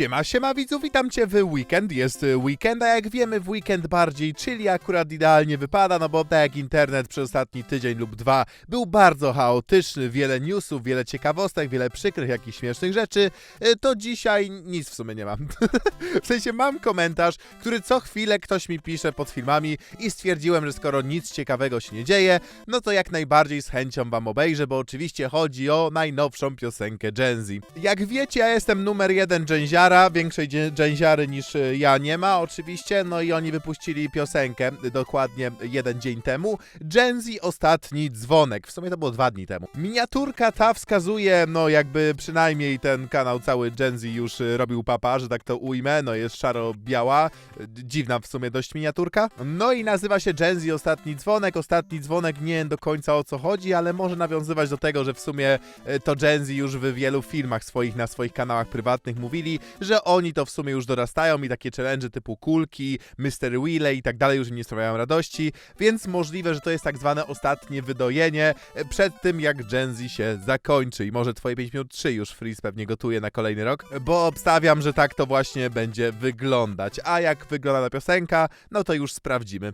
Siema, siema widzów, witam cię w weekend, jest y, weekend, a jak wiemy w weekend bardziej czyli akurat idealnie wypada, no bo tak jak internet przez ostatni tydzień lub dwa był bardzo chaotyczny, wiele newsów, wiele ciekawostek, wiele przykrych, jakichś śmiesznych rzeczy, y, to dzisiaj nic w sumie nie mam. w sensie mam komentarz, który co chwilę ktoś mi pisze pod filmami i stwierdziłem, że skoro nic ciekawego się nie dzieje, no to jak najbardziej z chęcią wam obejrzę, bo oczywiście chodzi o najnowszą piosenkę Gen Z. Jak wiecie, ja jestem numer jeden Genziara, większej Genziary niż y, ja nie ma oczywiście, no i oni wypuścili piosenkę dokładnie jeden dzień temu. Gen Z ostatni dzwonek, w sumie to było dwa dni temu. Miniaturka ta wskazuje, no jakby przynajmniej ten kanał cały Gen Z już y, robił papa, że tak to ujmę, no jest szaro-biała, dziwna w sumie dość miniaturka. No i nazywa się Gen Z ostatni dzwonek, ostatni dzwonek nie wiem do końca o co chodzi, ale może nawiązywać do tego, że w sumie y, to Gen Z już w wielu filmach swoich na swoich kanałach prywatnych mówili, że oni to w sumie już dorastają i takie challenge typu kulki, Mr. Wheelie i tak dalej już im nie sprawiają radości, więc możliwe, że to jest tak zwane ostatnie wydojenie e, przed tym, jak Gen Z się zakończy i może twoje 5 minut 3 już Freeze pewnie gotuje na kolejny rok, bo obstawiam, że tak to właśnie będzie wyglądać. A jak wygląda ta piosenka, no to już sprawdzimy.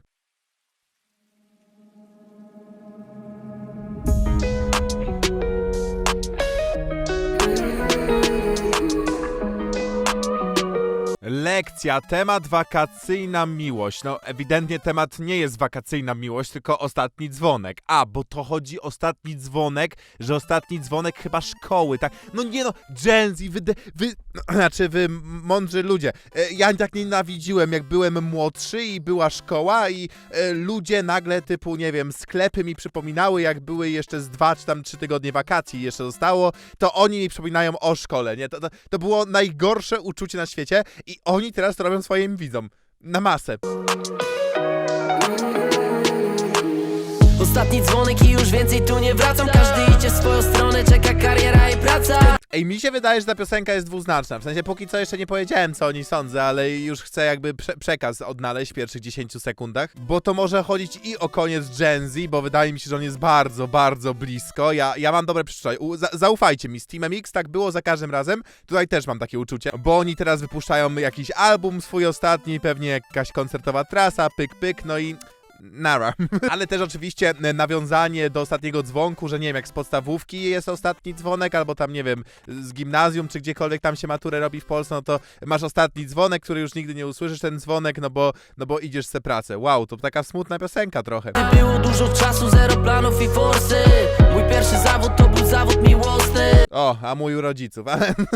Lekcja, temat wakacyjna miłość. No, ewidentnie temat nie jest wakacyjna miłość, tylko ostatni dzwonek. A, bo to chodzi ostatni dzwonek, że ostatni dzwonek chyba szkoły, tak? No nie no, Gen wy, wy znaczy wy mądrzy ludzie. E, Ja tak nienawidziłem, jak byłem młodszy i była szkoła i e, ludzie nagle typu, nie wiem, sklepy mi przypominały, jak były jeszcze z dwa czy tam trzy tygodnie wakacji jeszcze zostało, to oni mi przypominają o szkole, nie? To, to, to było najgorsze uczucie na świecie i oni teraz to robią swoim widzom. Na masę. Ostatni dzwonek i już więcej tu nie wracam Każdy idzie w swoją stronę, czeka kariera i praca Ej, mi się wydaje, że ta piosenka jest dwuznaczna. W sensie, póki co jeszcze nie powiedziałem, co o niej sądzę, ale już chcę jakby prze przekaz odnaleźć w pierwszych 10 sekundach, bo to może chodzić i o koniec Gen Z, bo wydaje mi się, że on jest bardzo, bardzo blisko. Ja, ja mam dobre przeczucie. Zaufajcie mi, z Teamem X tak było za każdym razem. Tutaj też mam takie uczucie, bo oni teraz wypuszczają jakiś album swój ostatni, pewnie jakaś koncertowa trasa, pyk, pyk, no i... Nara. Ale też oczywiście e, nawiązanie do ostatniego dzwonku, że nie wiem, jak z podstawówki jest ostatni dzwonek, albo tam, nie wiem, z gimnazjum, czy gdziekolwiek tam się maturę robi w Polsce, no to masz ostatni dzwonek, który już nigdy nie usłyszysz ten dzwonek, no bo, no bo idziesz se pracę. Wow, to taka smutna piosenka trochę. Było dużo czasu, zero planów i forsy O, a mój u rodziców.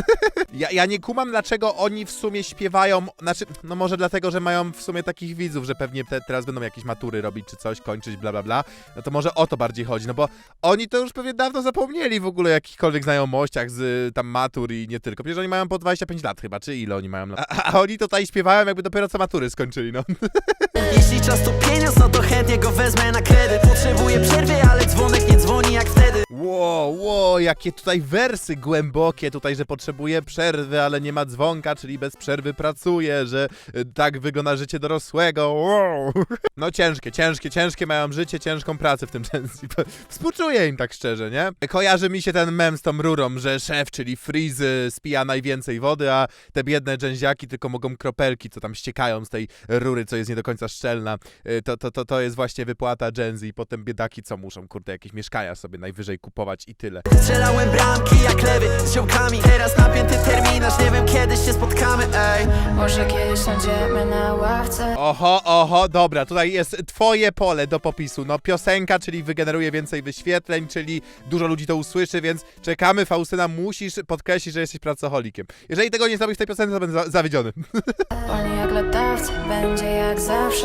ja, ja nie kumam, dlaczego oni w sumie śpiewają. Znaczy, no może dlatego, że mają w sumie takich widzów, że pewnie te, teraz będą jakieś matury robić czy coś, kończyć, bla bla bla. No to może o to bardziej chodzi, no bo oni to już pewnie dawno zapomnieli w ogóle o jakichkolwiek znajomościach z tam matur i nie tylko. Przecież oni mają po 25 lat chyba, czy ile oni mają. A, a oni tutaj śpiewają, jakby dopiero co matury skończyli, no. Jeśli czas to pieniądz, no to chętnie go wezmę na kredyt Potrzebuję przerwy, ale dzwonek nie dzwoni jak wtedy Ło, ło, jakie tutaj wersy głębokie tutaj, że potrzebuje przerwy, ale nie ma dzwonka, czyli bez przerwy pracuje, że y, tak wygląda życie dorosłego. Wow. No ciężkie, ciężkie, ciężkie mają życie, ciężką pracę w tym Z. Współczuję im tak szczerze, nie? Kojarzy mi się ten mem z tą rurą, że szef, czyli Freeze spija najwięcej wody, a te biedne dżęziaki tylko mogą kropelki, co tam ściekają z tej rury, co jest nie do końca szczelna. Y, To, to, to, to jest właśnie wypłata Gen Z i potem biedaki, co muszą, kurde, jakieś mieszkania sobie najwyżej kupować i tyle. Strzelałem bramki jak lewy z ziomkami Teraz napięty terminarz, nie wiem kiedy się spotkamy, ej Może kiedyś siądziemy na ławce Oho, oho, dobra, tutaj jest twoje pole do popisu. No piosenka, czyli wygeneruje więcej wyświetleń, czyli dużo ludzi to usłyszy, więc czekamy, Faustyna, musisz podkreślić, że jesteś pracocholikiem. Jeżeli tego nie zrobisz w tej piosence, to będę za zawiedziony. Wolnie jak latawcy, będzie jak zawsze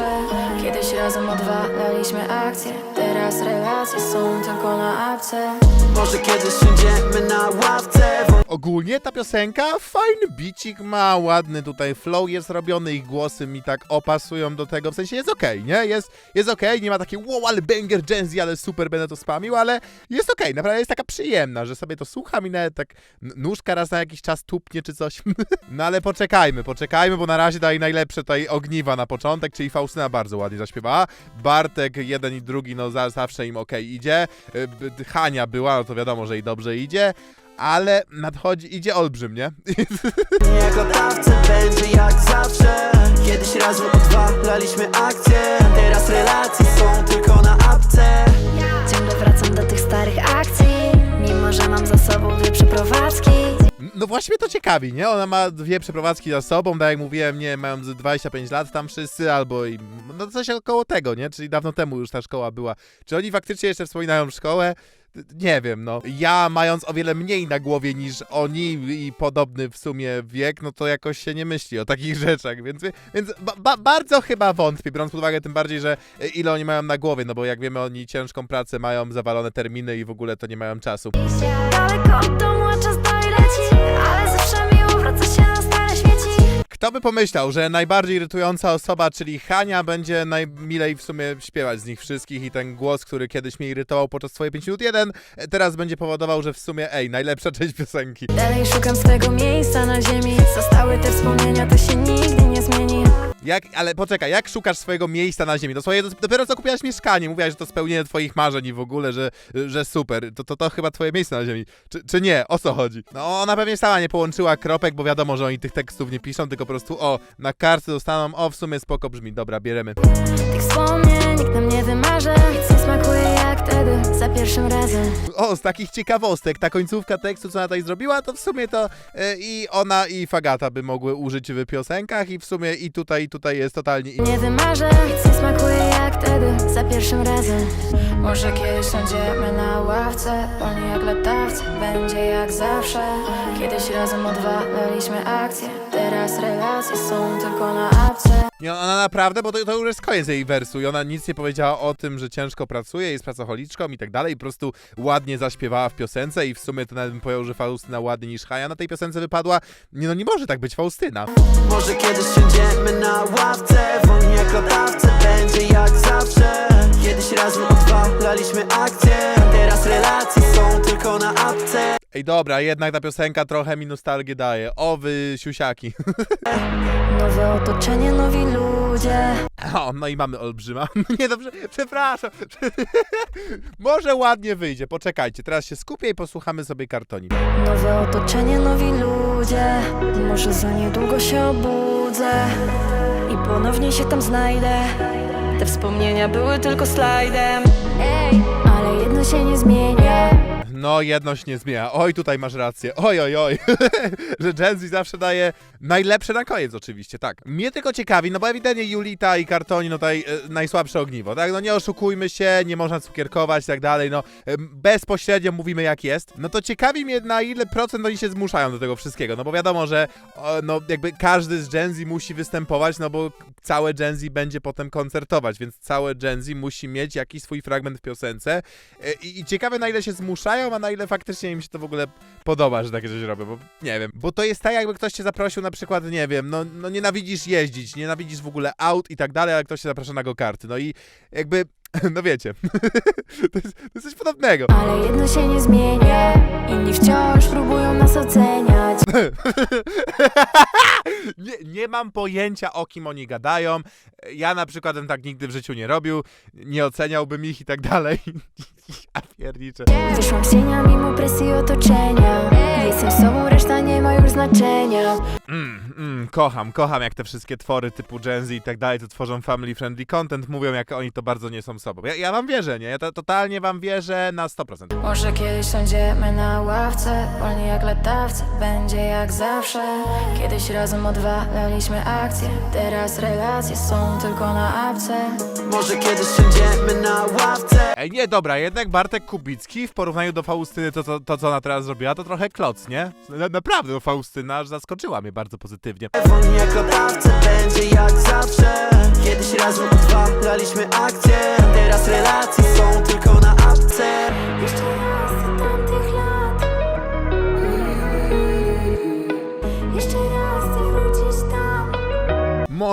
Kiedyś razem odwalaliśmy akcje Teraz relacje są tylko na apce Może kiedyś siądziemy na ławce Ogólnie ta piosenka, fajny bicik ma, ładny tutaj flow jest robiony, ich głosy mi tak opasują do tego, w sensie jest okej, nie? Jest, jest okej, nie ma takiej wow, ale banger Gen Z, ale super będę to spamił, ale jest okej, naprawdę jest taka przyjemna, że sobie to słucham i nawet tak nóżka raz na jakiś czas tupnie czy coś. no ale poczekajmy, poczekajmy, bo na razie daje najlepsze tutaj ogniwa na początek, czyli Faustyna bardzo ładnie zaśpiewała, Bartek jeden i drugi, no za, zawsze im okej idzie, Y, Hania była, no to wiadomo, że jej dobrze idzie, ale nadchodzi, idzie olbrzym, nie? Jak latawce będzie jak zawsze. Kiedyś razem odwalaliśmy akcje Teraz relacje są tylko na apce Właśnie mnie to ciekawi, nie? Ona ma dwie przeprowadzki za sobą, tak jak mówiłem, nie, mają z 25 lat tam wszyscy, albo i, no coś około tego, nie? Czyli dawno temu już ta szkoła była. Czy oni faktycznie jeszcze wspominają szkołę? Nie wiem, no. Ja mając o wiele mniej na głowie niż oni i podobny w sumie wiek, no to jakoś się nie myśli o takich rzeczach, więc, więc ba ba bardzo chyba wątpię, biorąc pod uwagę tym bardziej, że e, ile oni mają na głowie, no bo jak wiemy, oni ciężką pracę mają, zawalone terminy i w ogóle to nie mają czasu. Kto by pomyślał, że najbardziej irytująca osoba, czyli Hania, będzie najmilej w sumie śpiewać z nich wszystkich i ten głos, który kiedyś mnie irytował podczas swojej 5 minut 1, teraz będzie powodował, że w sumie, ej, najlepsza część piosenki. Dalej szukam swego miejsca na ziemi Zostały te wspomnienia, to się nigdy nie zmieni Jak, ale poczekaj, jak szukasz swojego miejsca na ziemi? Dosłownie do- dopiero co kupiłaś mieszkanie, mówiłaś, że to spełnienie twoich marzeń i w ogóle, że, że super. To, to, to chyba twoje miejsce na ziemi. Czy, czy nie? O co chodzi? No ona pewnie sama nie połączyła kropek, bo wiadomo, że oni tych tekstów nie piszą, tylko po prostu o, na kartce dostaną, o w sumie spoko brzmi, dobra, bieremy. Wspomnień nikt nam nie wymarze Nic nie smakuje wtedy, za pierwszym razem. O, z takich ciekawostek, ta końcówka tekstu, co ona tutaj zrobiła, to w sumie to e, i ona, i Fagata by mogły użyć w piosenkach i w sumie i tutaj, i tutaj jest totalnie inny. Nie wymarzę, nic nie smakuje jak wtedy, za pierwszym razem. Może kiedyś siądziemy na ławce, wolnie jak latawcy Będzie jak zawsze, kiedyś razem odwalaliśmy akcje Teraz relacje są tylko na apce Nie, ona naprawdę, bo to, to już jest koniec jej wersu i ona nic nie powiedziała o tym, że ciężko pracuje, jest pracocholiczką i tak dalej, i po prostu ładnie zaśpiewała w piosence i w sumie to nawet bym powiedział, że Faustyna ładniej niż Haja na tej piosence wypadła. Nie no, nie może tak być Faustyna. Może kiedyś siądziemy na ławce dobra, jednak ta piosenka trochę mi nostalgię daje. O, wy siusiaki. Nowe otoczenie, nowi ludzie O, no i mamy olbrzyma. Nie dobrze, przepraszam. Może ładnie wyjdzie, poczekajcie. Teraz się skupię i posłuchamy sobie kartoni. Nowe otoczenie, nowi ludzie Może za niedługo się obudzę I ponownie się tam znajdę Te wspomnienia były tylko slajdem Ej, ale jedno się nie zmienia No, jedność nie zmienia. Oj, tutaj masz rację. Oj, oj, oj. że Gen Z zawsze daje najlepsze na koniec, oczywiście, tak. Mnie tylko ciekawi, no bo ewidentnie Julita i Kartoni, no tutaj e, najsłabsze ogniwo, tak? No nie oszukujmy się, nie można cukierkować i tak dalej, no em, bezpośrednio mówimy jak jest. No to ciekawi mnie, na ile procent oni się zmuszają do tego wszystkiego, no bo wiadomo, że no jakby każdy z Gen Z musi występować, no bo całe Gen Z będzie potem koncertować, więc całe Gen Z musi mieć jakiś swój fragment w piosence E, i, i ciekawe na ile się zmuszają, a na ile faktycznie im się to w ogóle podoba, że takie coś robią, bo nie wiem, bo to jest tak jakby ktoś cię zaprosił na przykład, nie wiem, no, no nienawidzisz jeździć, nienawidzisz w ogóle aut i tak dalej, ale ktoś cię zaprasza na go-karty, no i jakby, no wiecie, to, jest, to jest coś podobnego. Ale jedno się nie zmienia Inni wciąż próbują nas oceniać nie, nie mam pojęcia o kim oni gadają. Ja na przykład bym tak nigdy w życiu nie robił, nie oceniałbym ich i tak dalej. Ja pierniczę. Wyszłam z cienia mimo presji otoczenia Jestem sobą, reszta nie ma już znaczenia Mm, mm, kocham, kocham jak te wszystkie twory typu Gen Z i tak dalej, to tworzą family friendly content, mówią jak oni to bardzo nie są sobą. Ja, ja wam wierzę, nie? Ja to, totalnie wam wierzę na 100%. Może kiedyś siądziemy na ławce Wolnie jak latawcy, będzie jak zawsze Kiedyś razem odwalaliśmy akcje Teraz relacje są tylko na apce Może kiedyś siądziemy na ławce Ej, nie, dobra, jednak Bartek Kubicki w porównaniu do Faustyny, to, to, to co ona teraz zrobiła, to trochę kloc, nie? Na, naprawdę, no, Faustyna aż zaskoczyła mnie bardzo pozytywnie. Wolnie jak latawce będzie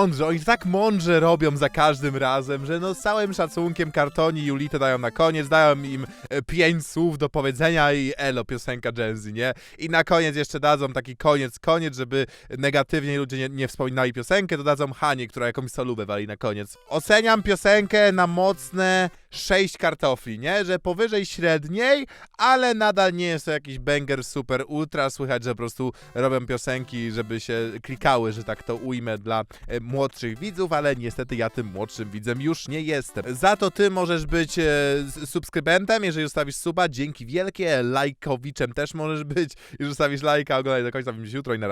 mądrze, oni tak mądrze robią za każdym razem, że no z całym szacunkiem kartoni Julitę dają na koniec, dają im e, pięć słów do powiedzenia i elo, piosenka Genzy, nie? I na koniec jeszcze dadzą taki koniec, koniec, żeby negatywnie ludzie nie, nie wspominali piosenkę, to dadzą Hanie, która jakąś solubę wali na koniec. Oceniam piosenkę na mocne 6 kartofli, nie? Że powyżej średniej, ale nadal nie jest to jakiś banger super ultra, słychać, że po prostu robią piosenki, żeby się klikały, że tak to ujmę dla e, młodszych widzów, ale niestety ja tym młodszym widzem już nie jestem. Za to ty możesz być e, subskrybentem, jeżeli ustawisz suba, dzięki wielkie, lajkowiczem też możesz być, jeżeli ustawisz lajka, oglądaj do końca, widzimy się jutro i na razie.